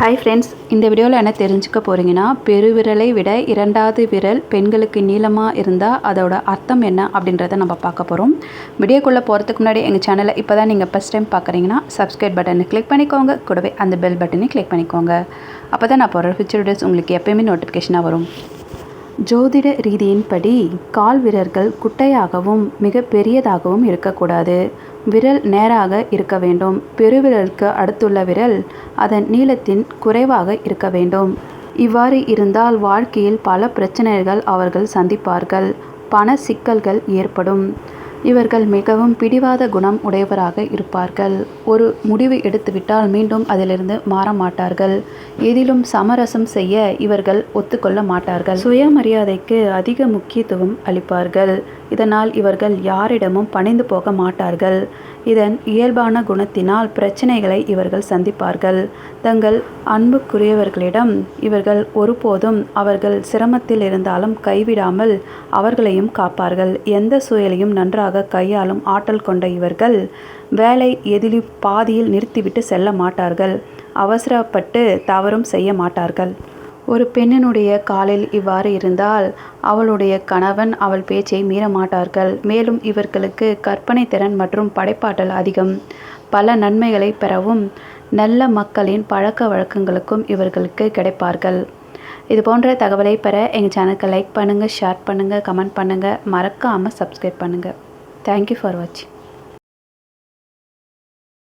Hi friends இந்த வீடியோவில் என்ன தெரிஞ்சுக்க போகிறீங்கன்னா பெருவிரலை விட இரண்டாவது விரல் பெண்களுக்கு நீளமாக இருந்தால் அதோட அர்த்தம் என்ன அப்படின்றத நம்ம பார்க்க போகிறோம் வீடியோக்குள்ளே போகிறதுக்கு முன்னாடி எங்கள் சேனலை இப்போ தான் நீங்கள் ஃபஸ்ட் டைம் பார்க்குறீங்கன்னா சப்ஸ்கிரைப் பட்டனை கிளிக் பண்ணிக்கோங்க. கூடவே அந்த பெல் பட்டனை கிளிக் பண்ணிக்கோங்க. அப்போ தான் நான் போகிற ஃபியூச்சர் வீடியோஸ் உங்களுக்கு எப்போயுமே நோட்டிஃபிகேஷனாக வரும். ஜோதிட ரீதியின்படி கால் விரல்கள் குட்டையாகவும் மிக பெரியதாகவும் இருக்கக்கூடாது. விரல் நேராக இருக்க வேண்டும். பெருவிரலுக்கு அடுத்துள்ள விரல் அதன் நீளத்தின் குறைவாக இருக்க வேண்டும். இவ்வாறு இருந்தால் வாழ்க்கையில் பல பிரச்சனைகள் அவர்கள் சந்திப்பார்கள். பண சிக்கல்கள் ஏற்படும். இவர்கள் மிகவும் பிடிவாத குணம் உடையவராக இருப்பார்கள். ஒரு முடிவு எடுத்துவிட்டால் மீண்டும் அதிலிருந்து மாற மாட்டார்கள். எதிலும் சமரசம் செய்ய இவர்கள் ஒத்துக்கொள்ள மாட்டார்கள். சுயமரியாதைக்கு அதிக முக்கியத்துவம் அளிப்பார்கள். இதனால் இவர்கள் யாரிடமும் பணிந்து போக மாட்டார்கள். இதன் இயல்பான குணத்தினால் பிரச்சனைகளை இவர்கள் சந்திப்பார்கள். தங்கள் அன்புக்குரியவர்களிடம் இவர்கள் ஒருபோதும் அவர்கள் சிரமத்தில் இருந்தாலும் கைவிடாமல் அவர்களையும் காப்பார்கள். எந்த சூழலையும் நன்றாக கையாளும் ஆற்றல் கொண்ட இவர்கள் வேலை எதிலும் பாதியில் நிறுத்திவிட்டு செல்ல மாட்டார்கள். அவசரப்பட்டு தவறும் செய்ய மாட்டார்கள். ஒரு பெண்ணினுடைய காலில் இவ்வாறு இருந்தால் அவளுடைய கணவன் அவள் பேச்சை மீற மாட்டார்கள் மேலும் இவர்களுக்கு கற்பனை திறன் மற்றும் படைப்பாற்றல் அதிகம். பல நன்மைகளை பெறவும் நல்ல மக்களின் பழக்க வழக்கங்களுக்கும் இவர்களுக்கு கிடைப்பார்கள். இது போன்ற தகவலை பெற எங்கள் சேனலுக்கு லைக் பண்ணுங்கள் ஷேர் பண்ணுங்கள் கமெண்ட் பண்ணுங்கள் மறக்காமல் சப்ஸ்கிரைப் பண்ணுங்கள் தேங்க்யூ ஃபார் வாட்சிங்